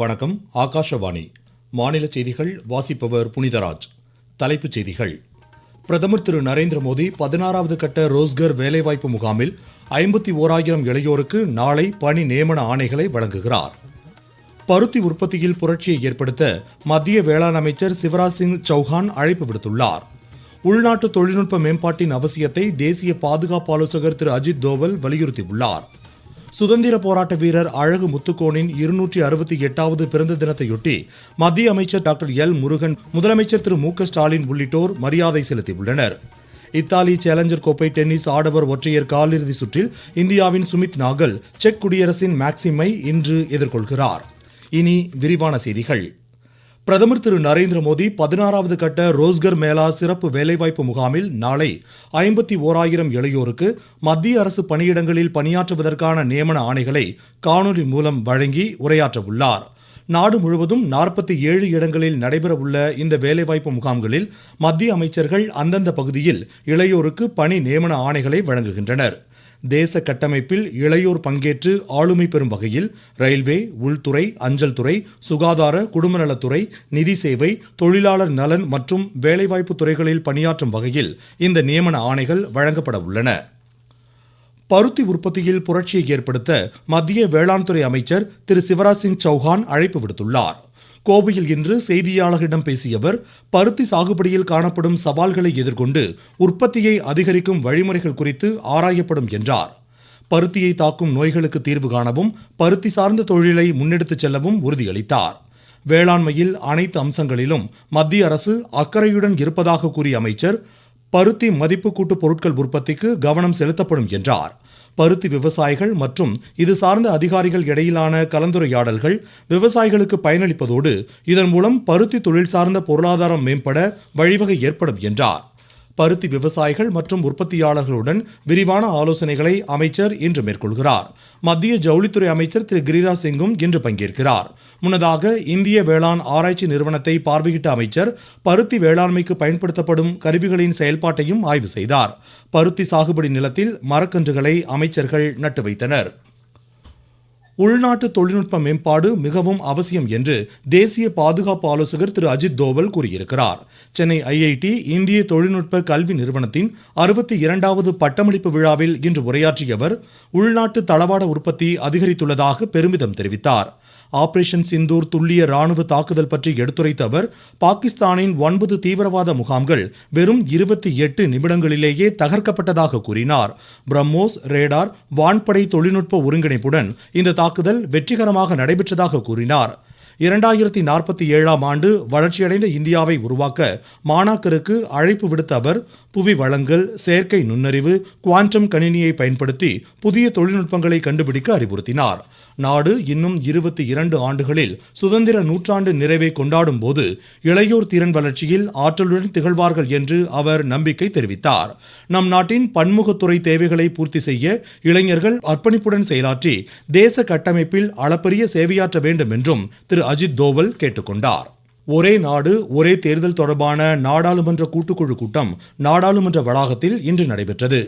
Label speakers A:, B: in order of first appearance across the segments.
A: வணக்கம் ஆகாஷவாணி மாநில செய்திகள் வாசிப்பவர் புனிதராஜ் தலைப்புச் செய்திகள் பிரதமர் திரு நரேந்திர மோடி பதினாறாவது கட்ட ரோஸ்கர் வேலைவாய்ப்பு முகாமில் ஐம்பத்தி ஓராயிரம் இளையோருக்கு நாளை பணி நியமன ஆணைகளை வழங்குகிறார் பருத்தி உற்பத்தியில் புரட்சியை ஏற்படுத்த மத்திய வேளாண் அமைச்சர் சிவராஜ் சிங் சௌஹான் அழைப்பு விடுத்துள்ளார் உள்நாட்டு தொழில்நுட்ப மேம்பாட்டின் அவசியத்தை தேசிய பாதுகாப்பு ஆலோசகர் திரு அஜித் தோவல் வலியுறுத்தியுள்ளார் சுதந்திர போராட்ட வீரர் அழகு முத்துக்கோனின் இருநூற்றி அறுபத்தி எட்டாவது பிறந்த தினத்தையொட்டி மத்திய அமைச்சர் டாக்டர் எல் முருகன் முதலமைச்சர் திரு மு ஸ்டாலின் உள்ளிட்டோர் மரியாதை செலுத்தியுள்ளனர் இத்தாலி சேலஞ்சர் கோப்பை டென்னிஸ் ஆடவர் ஒற்றையர் காலிறுதி சுற்றில் இந்தியாவின் சுமித் நாகல் செக் குடியரசின் மேக்சிமை இன்று எதிர்கொள்கிறார் இனி விரிவான செய்திகள் பிரதமர் திரு நரேந்திர மோடி பதினாறாவது கட்ட ரோஸ்கர் மேளா சிறப்பு வேலைவாய்ப்பு முகாமில் நாளை ஐம்பத்தி ஓராயிரம் இளையோருக்கு மத்திய அரசு பணியிடங்களில் பணியாற்றுவதற்கான நியமன ஆணைகளை காணொலி மூலம் வழங்கி உரையாற்ற உள்ளார் நாடு முழுவதும் நாற்பத்தி ஏழு இடங்களில் நடைபெறவுள்ள இந்த வேலைவாய்ப்பு முகாம்களில் மத்திய அமைச்சர்கள் அந்தந்த பகுதியில் இளையோருக்கு பணி நியமன ஆணைகளை வழங்குகின்றனர் தேச கட்டமைப்பில் இளையோர் பங்கேற்று ஆளுமை பெறும் வகையில் ரயில்வே உள்துறை அஞ்சல் துறை சுகாதார குடும்ப நலத்துறை நிதி சேவை தொழிலாளர் நலன் மற்றும் வேலைவாய்ப்பு துறைகளில் பணியாற்றும் வகையில் இந்த நியமன ஆணைகள் வழங்கப்பட உள்ளன பருத்தி உற்பத்தியில் புரட்சியை ஏற்படுத்த மத்திய வேளாண் துறை அமைச்சர் திரு சிவராஜ் சிங் சௌஹான் அழைப்பு விடுத்துள்ளார் கோவையில் இன்று செய்தியாளர்களிடம் பேசிய அவர் பருத்தி சாகுபடியில் காணப்படும் சவால்களை எதிர்கொண்டு உற்பத்தியை அதிகரிக்கும் வழிமுறைகள் குறித்து ஆராயப்படும் என்றார் பருத்தியை தாக்கும் நோய்களுக்கு தீர்வு காணவும் பருத்தி சார்ந்த தொழிலை முன்னெடுத்துச் செல்லவும் உறுதியளித்தார் வேளாண்மையில் அனைத்து அம்சங்களிலும் மத்திய அரசு அக்கறையுடன் இருப்பதாக கூறிய அமைச்சர் பருத்தி மதிப்பு கூட்டு பொருட்கள் உற்பத்திக்கு கவனம் செலுத்தப்படும் என்றார் பருத்தி விவசாயிகள் மற்றும் இது சார்ந்த அதிகாரிகள் இடையிலான கலந்துரையாடல்கள் விவசாயிகளுக்கு பயனளிப்பதோடு இதன் மூலம் பருத்தி தொழில் சார்ந்த பொருளாதாரம் மேம்பட வழிவகை ஏற்படும் என்றார் பருத்தி விவசாயிகள் மற்றும் உற்பத்தியாளர்களுடன் விரிவான ஆலோசனைகளை அமைச்சர் இன்று மேற்கொள்கிறார் மத்திய ஜவுளித்துறை அமைச்சர் திரு கிரிராஜ் சிங்கும் இன்று பங்கேற்கிறார் முன்னதாக இந்திய வேளாண் ஆராய்ச்சி நிறுவனத்தை பார்வையிட்ட அமைச்சர் பருத்தி வேளாண்மைக்கு பயன்படுத்தப்படும் கருவிகளின் செயல்பாட்டையும் ஆய்வு செய்தார் பருத்தி சாகுபடி நிலத்தில் மரக்கன்றுகளை அமைச்சர்கள் நட்டு வைத்தனர் உள்நாட்டு தொழில்நுட்ப மேம்பாடு மிகவும் அவசியம் என்று தேசிய பாதுகாப்பு ஆலோசகர் திரு அஜித் தோவல் கூறியிருக்கிறார் சென்னை ஐஐடி இந்திய தொழில்நுட்ப கல்வி நிறுவனத்தின் அறுபத்தி இரண்டாவது பட்டமளிப்பு விழாவில் இன்று உரையாற்றிய அவர் உள்நாட்டு தளவாட உற்பத்தி அதிகரித்துள்ளதாக பெருமிதம் தெரிவித்தார் ஆபரேஷன் சிந்தூர் துல்லிய ராணுவ தாக்குதல் பற்றி எடுத்துரைத்த அவர் பாகிஸ்தானின் ஒன்பது தீவிரவாத முகாம்கள் வெறும் இருபத்தி எட்டு நிமிடங்களிலேயே தகர்க்கப்பட்டதாக கூறினார் பிரம்மோஸ் ரேடார் வான்படை தொழில்நுட்ப ஒருங்கிணைப்புடன் இந்த தாக்குதல் வெற்றிகரமாக நடைபெற்றதாக கூறினார் இரண்டாயிரத்தி நாற்பத்தி ஏழாம் ஆண்டு வளர்ச்சியடைந்த இந்தியாவை உருவாக்க மாணாக்கருக்கு அழைப்பு விடுத்த அவர் புவி வளங்கள் செயற்கை நுண்ணறிவு குவாண்டம் கணினியை பயன்படுத்தி புதிய தொழில்நுட்பங்களை கண்டுபிடிக்க அறிவுறுத்தினார் நாடு இன்னும் இருபத்தி இரண்டு ஆண்டுகளில் சுதந்திர நூற்றாண்டு நிறைவை கொண்டாடும் போது இளையோர் திறன் வளர்ச்சியில் ஆற்றலுடன் திகழ்வார்கள் என்று அவர் நம்பிக்கை தெரிவித்தார் நம் நாட்டின் பன்முகத்துறை தேவைகளை பூர்த்தி செய்ய இளைஞர்கள் அர்ப்பணிப்புடன் செயலாற்றி தேச கட்டமைப்பில் அளப்பரிய சேவையாற்ற வேண்டும் என்றும் திரு அஜித் தோவல் கேட்டுக்கொண்டார் ஒரே நாடு ஒரே தேர்தல் தொடர்பான நாடாளுமன்ற கூட்டுக்குழு கூட்டம் நாடாளுமன்ற வளாகத்தில் இன்று நடைபெற்றது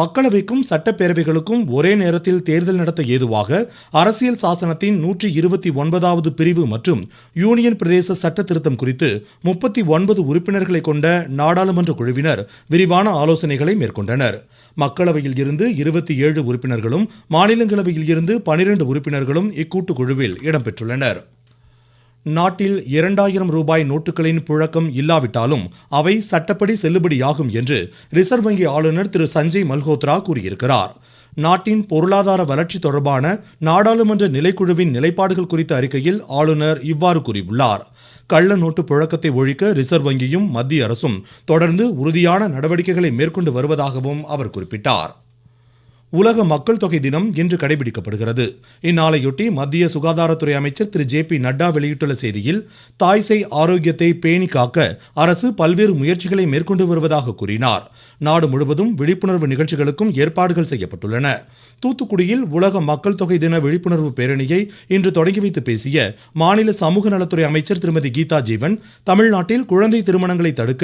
A: மக்களவைக்கும் சட்டப்பேரவைகளுக்கும் ஒரே நேரத்தில் தேர்தல் நடத்த ஏதுவாக அரசியல் சாசனத்தின் நூற்றி இருபத்தி ஒன்பதாவது பிரிவு மற்றும் யூனியன் பிரதேச சட்ட திருத்தம் குறித்து முப்பத்தி ஒன்பது உறுப்பினர்களை கொண்ட நாடாளுமன்ற குழுவினர் விரிவான ஆலோசனைகளை மேற்கொண்டனர் மக்களவையில் இருந்து இருபத்தி ஏழு உறுப்பினர்களும் மாநிலங்களவையில் இருந்து பனிரண்டு உறுப்பினர்களும் இக்கூட்டுக்குழுவில் இடம்பெற்றுள்ளனர் நாட்டில் இரண்டாயிரம் ரூபாய் நோட்டுகளின் புழக்கம் இல்லாவிட்டாலும் அவை சட்டப்படி செல்லுபடியாகும் என்று ரிசர்வ் வங்கி ஆளுநர் திரு சஞ்சய் மல்ஹோத்ரா கூறியிருக்கிறார் நாட்டின் பொருளாதார வளர்ச்சி தொடர்பான நாடாளுமன்ற நிலைக்குழுவின் நிலைப்பாடுகள் குறித்த அறிக்கையில் ஆளுநர் இவ்வாறு கூறியுள்ளார் கள்ள நோட்டு புழக்கத்தை ஒழிக்க ரிசர்வ் வங்கியும் மத்திய அரசும் தொடர்ந்து உறுதியான நடவடிக்கைகளை மேற்கொண்டு வருவதாகவும் அவர் குறிப்பிட்டார் உலக மக்கள் தொகை தினம் இன்று கடைபிடிக்கப்படுகிறது இந்நாளையொட்டி மத்திய சுகாதாரத்துறை அமைச்சர் திரு ஜே பி நட்டா வெளியிட்டுள்ள செய்தியில் தாய்சை ஆரோக்கியத்தை பேணி காக்க அரசு பல்வேறு முயற்சிகளை மேற்கொண்டு வருவதாக கூறினார் நாடு முழுவதும் விழிப்புணர்வு நிகழ்ச்சிகளுக்கும் ஏற்பாடுகள் செய்யப்பட்டுள்ளன தூத்துக்குடியில் உலக மக்கள் தொகை தின விழிப்புணர்வு பேரணியை இன்று தொடங்கி வைத்து பேசிய மாநில சமூக நலத்துறை அமைச்சர் திருமதி கீதா ஜீவன் தமிழ்நாட்டில் குழந்தை திருமணங்களை தடுக்க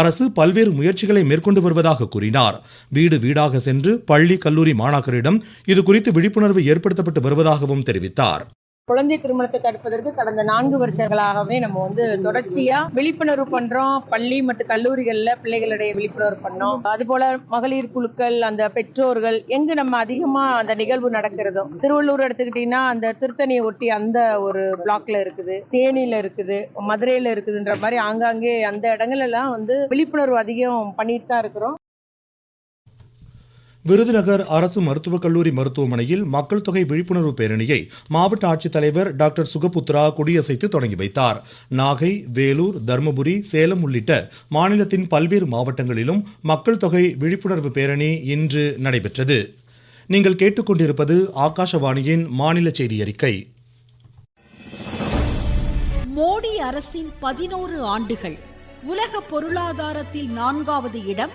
A: அரசு பல்வேறு முயற்சிகளை மேற்கொண்டு வருவதாக கூறினார் வீடு வீடாக சென்று பள்ளி கல்லூரி மாணாக்கரிடம் இது குறித்து விழிப்புணர்வு ஏற்படுத்தப்பட்டு வருவதாகவும் தெரிவித்தார் குழந்தை திருமணத்தை தடுப்பதற்கு கடந்த நான்கு வருஷங்களாகவே நம்ம வந்து தொடர்ச்சியா விழிப்புணர்வு பண்றோம் பள்ளி மற்றும் கல்லூரிகள்ல பிள்ளைகளுடைய விழிப்புணர்வு பண்ணோம் அது போல மகளிர் குழுக்கள் அந்த பெற்றோர்கள் எங்க நம்ம அதிகமா அந்த நிகழ்வு நடக்கிறதோ திருவள்ளூர் எடுத்துக்கிட்டீங்கன்னா அந்த திருத்தணியை ஒட்டி அந்த ஒரு பிளாக்ல இருக்குது தேனியில இருக்குது மதுரையில இருக்குதுன்ற மாதிரி ஆங்காங்கே அந்த இடங்கள்லாம் வந்து விழிப்புணர்வு அதிகம் பண்ணிட்டு தான் இருக்கிறோம் விருதுநகர் அரசு மருத்துவக் கல்லூரி மருத்துவமனையில் மக்கள் தொகை விழிப்புணர்வு பேரணியை மாவட்ட ஆட்சித்தலைவர் டாக்டர் சுகபுத்ரா கொடியசைத்து தொடங்கி வைத்தார் நாகை வேலூர் தருமபுரி சேலம் உள்ளிட்ட மாநிலத்தின் பல்வேறு மாவட்டங்களிலும் மக்கள் தொகை விழிப்புணர்வு பேரணி இன்று நடைபெற்றது நீங்கள் கேட்டுக்கொண்டிருப்பது ஆகாஷவாணியின் மாநில செய்தி அறிக்கை மோடி அரசின் பதினோரு ஆண்டுகள் உலக பொருளாதாரத்தில் நான்காவது இடம்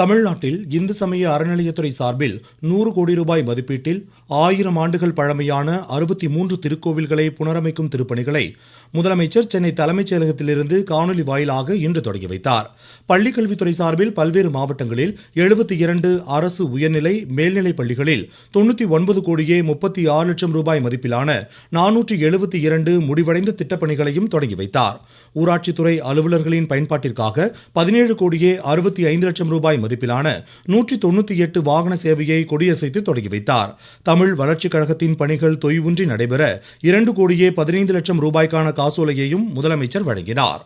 A: தமிழ்நாட்டில் இந்து சமய அறநிலையத்துறை சார்பில் நூறு கோடி ரூபாய் மதிப்பீட்டில் ஆயிரம் ஆண்டுகள் பழமையான அறுபத்தி மூன்று திருக்கோவில்களை புனரமைக்கும் திருப்பணிகளை முதலமைச்சர் சென்னை தலைமைச் செயலகத்திலிருந்து காணொலி வாயிலாக இன்று தொடங்கி வைத்தார் பள்ளிக்கல்வித்துறை சார்பில் பல்வேறு மாவட்டங்களில் எழுபத்தி இரண்டு அரசு உயர்நிலை மேல்நிலைப் பள்ளிகளில் தொண்ணூற்றி ஒன்பது கோடியே முப்பத்தி ஆறு லட்சம் ரூபாய் மதிப்பிலான நானூற்றி எழுபத்தி இரண்டு முடிவடைந்த திட்டப்பணிகளையும் தொடங்கி வைத்தார் ஊராட்சித்துறை அலுவலர்களின் பயன்பாட்டிற்காக பதினேழு கோடியே அறுபத்தி ஐந்து லட்சம் ரூபாய் மதிப்பிலான நூற்றி தொண்ணூற்றி எட்டு வாகன சேவையை கொடியசைத்து தொடங்கி வைத்தார் தமிழ் வளர்ச்சிக் கழகத்தின் பணிகள் தொய்வுன்றி நடைபெற இரண்டு கோடியே பதினைந்து லட்சம் ரூபாய்க்கான காசோலையையும் முதலமைச்சர் வழங்கினார்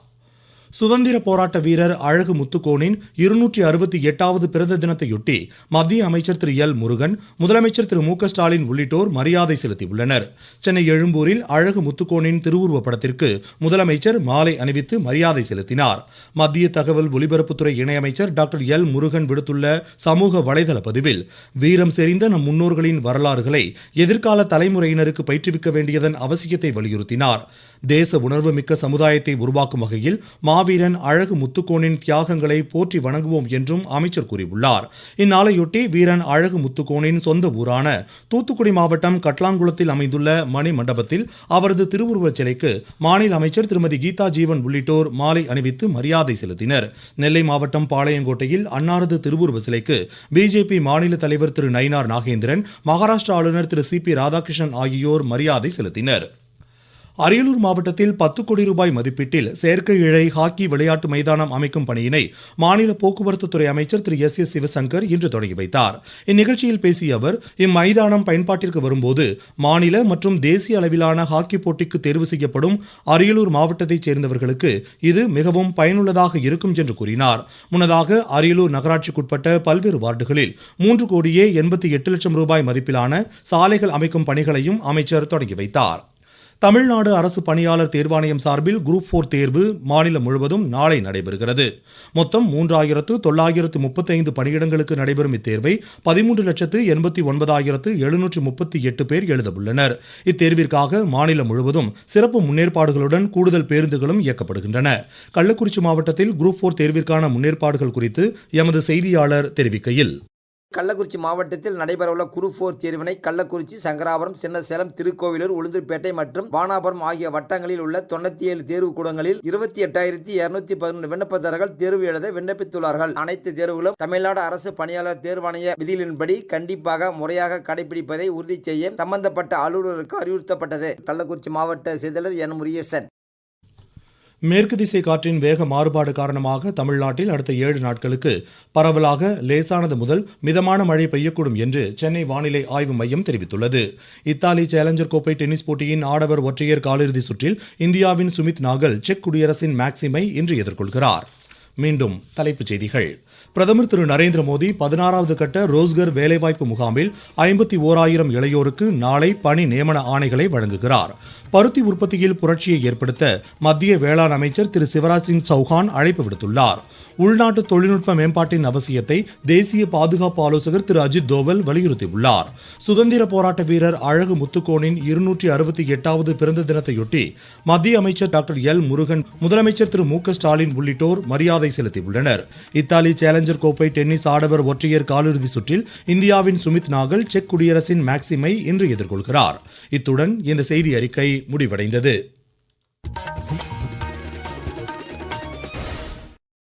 A: சுதந்திர போராட்ட வீரர் அழகு முத்துக்கோனின் இருநூற்றி அறுபத்தி எட்டாவது பிறந்த தினத்தையொட்டி மத்திய அமைச்சர் திரு எல் முருகன் முதலமைச்சர் திரு மு ஸ்டாலின் உள்ளிட்டோர் மரியாதை செலுத்தியுள்ளனர் சென்னை எழும்பூரில் அழகு முத்துக்கோனின் திருவுருவப் படத்திற்கு முதலமைச்சர் மாலை அணிவித்து மரியாதை செலுத்தினார் மத்திய தகவல் ஒலிபரப்புத்துறை இணையமைச்சர் டாக்டர் எல் முருகன் விடுத்துள்ள சமூக வலைதள பதிவில் வீரம் செறிந்த நம் முன்னோர்களின் வரலாறுகளை எதிர்கால தலைமுறையினருக்கு பயிற்றுவிக்க வேண்டியதன் அவசியத்தை வலியுறுத்தினார் தேச உணர்வு மிக்க சமுதாயத்தை உருவாக்கும் வகையில் மா மாவீரன் அழகு முத்துக்கோனின் தியாகங்களை போற்றி வணங்குவோம் என்றும் அமைச்சர் கூறியுள்ளார் இந்நாளையொட்டி வீரன் அழகு முத்துக்கோனின் சொந்த ஊரான தூத்துக்குடி மாவட்டம் கட்லாங்குளத்தில் அமைந்துள்ள மணி மண்டபத்தில் அவரது திருவுருவச் சிலைக்கு மாநில அமைச்சர் திருமதி கீதா ஜீவன் உள்ளிட்டோர் மாலை அணிவித்து மரியாதை செலுத்தினர் நெல்லை மாவட்டம் பாளையங்கோட்டையில் அன்னாரது திருவுருவ சிலைக்கு பிஜேபி மாநில தலைவர் திரு நயினார் நாகேந்திரன் மகாராஷ்டிரா ஆளுநர் திரு சி பி ராதாகிருஷ்ணன் ஆகியோர் மரியாதை செலுத்தினர் அரியலூர் மாவட்டத்தில் பத்து கோடி ரூபாய் மதிப்பீட்டில் செயற்கை இழை ஹாக்கி விளையாட்டு மைதானம் அமைக்கும் பணியினை மாநில போக்குவரத்து துறை அமைச்சர் திரு எஸ் எஸ் சிவசங்கர் இன்று தொடங்கி வைத்தார் இந்நிகழ்ச்சியில் பேசிய அவர் இம்மைதானம் பயன்பாட்டிற்கு வரும்போது மாநில மற்றும் தேசிய அளவிலான ஹாக்கி போட்டிக்கு தேர்வு செய்யப்படும் அரியலூர் மாவட்டத்தைச் சேர்ந்தவர்களுக்கு இது மிகவும் பயனுள்ளதாக இருக்கும் என்று கூறினார் முன்னதாக அரியலூர் நகராட்சிக்குட்பட்ட பல்வேறு வார்டுகளில் மூன்று கோடியே எண்பத்தி எட்டு லட்சம் ரூபாய் மதிப்பிலான சாலைகள் அமைக்கும் பணிகளையும் அமைச்சர் தொடங்கி வைத்தார் தமிழ்நாடு அரசு பணியாளர் தேர்வாணையம் சார்பில் குரூப் போர் தேர்வு மாநிலம் முழுவதும் நாளை நடைபெறுகிறது மொத்தம் மூன்றாயிரத்து தொள்ளாயிரத்து முப்பத்தைந்து பணியிடங்களுக்கு நடைபெறும் இத்தேர்வை பதிமூன்று லட்சத்து எண்பத்தி ஒன்பதாயிரத்து எழுநூற்று முப்பத்தி எட்டு பேர் எழுதவுள்ளனர் இத்தேர்விற்காக மாநிலம் முழுவதும் சிறப்பு முன்னேற்பாடுகளுடன் கூடுதல் பேருந்துகளும் இயக்கப்படுகின்றன கள்ளக்குறிச்சி மாவட்டத்தில் குரூப் போர் தேர்விற்கான முன்னேற்பாடுகள் குறித்து எமது செய்தியாளர் தெரிவிக்கையில் கள்ளக்குறிச்சி மாவட்டத்தில் நடைபெறவுள்ள குரு போர் தேர்வினை கள்ளக்குறிச்சி சங்கராபுரம் சின்னசேலம் திருக்கோவிலூர் உளுந்தூர்பேட்டை மற்றும் வானாபுரம் ஆகிய வட்டங்களில் உள்ள தொண்ணூத்தி ஏழு தேர்வுக்கூடங்களில் இருபத்தி எட்டாயிரத்தி இருநூத்தி பதினொன்று விண்ணப்பதாரர்கள் தேர்வு எழுத விண்ணப்பித்துள்ளார்கள் அனைத்து தேர்வுகளும் தமிழ்நாடு அரசு பணியாளர் தேர்வாணைய விதிகளின்படி கண்டிப்பாக முறையாக கடைபிடிப்பதை உறுதி செய்ய சம்பந்தப்பட்ட அலுவலருக்கு அறிவுறுத்தப்பட்டது கள்ளக்குறிச்சி மாவட்ட செயலர் என் முரியசன் மேற்கு திசை காற்றின் வேக மாறுபாடு காரணமாக தமிழ்நாட்டில் அடுத்த ஏழு நாட்களுக்கு பரவலாக லேசானது முதல் மிதமான மழை பெய்யக்கூடும் என்று சென்னை வானிலை ஆய்வு மையம் தெரிவித்துள்ளது இத்தாலி சேலஞ்சர் கோப்பை டென்னிஸ் போட்டியின் ஆடவர் ஒற்றையர் காலிறுதி சுற்றில் இந்தியாவின் சுமித் நாகல் செக் குடியரசின் மேக்சிமை இன்று எதிர்கொள்கிறார் மீண்டும் தலைப்புச் செய்திகள் பிரதமர் திரு நரேந்திர மோடி பதினாறாவது கட்ட ரோஸ்கர் வேலைவாய்ப்பு முகாமில் ஐம்பத்தி ஓராயிரம் இளையோருக்கு நாளை பணி நியமன ஆணைகளை வழங்குகிறார் பருத்தி உற்பத்தியில் புரட்சியை ஏற்படுத்த மத்திய வேளாண் அமைச்சர் திரு சிவராஜ் சிங் சௌஹான் அழைப்பு விடுத்துள்ளார் உள்நாட்டு தொழில்நுட்ப மேம்பாட்டின் அவசியத்தை தேசிய பாதுகாப்பு ஆலோசகர் திரு அஜித் தோவல் வலியுறுத்தியுள்ளார் சுதந்திர போராட்ட வீரர் அழகு முத்துக்கோனின் இருநூற்றி அறுபத்தி எட்டாவது பிறந்த தினத்தையொட்டி மத்திய அமைச்சர் டாக்டர் எல் முருகன் முதலமைச்சர் திரு மு ஸ்டாலின் உள்ளிட்டோர் மரியாதை செலுத்தியுள்ளனர் இத்தாலி சேலஞ்சர் கோப்பை டென்னிஸ் ஆடவர் ஒற்றையர் காலிறுதி சுற்றில் இந்தியாவின் சுமித் நாகல் செக் குடியரசின் மேக்சிமை இன்று எதிர்கொள்கிறார் இத்துடன் இந்த செய்தி அறிக்கை முடிவடைந்தது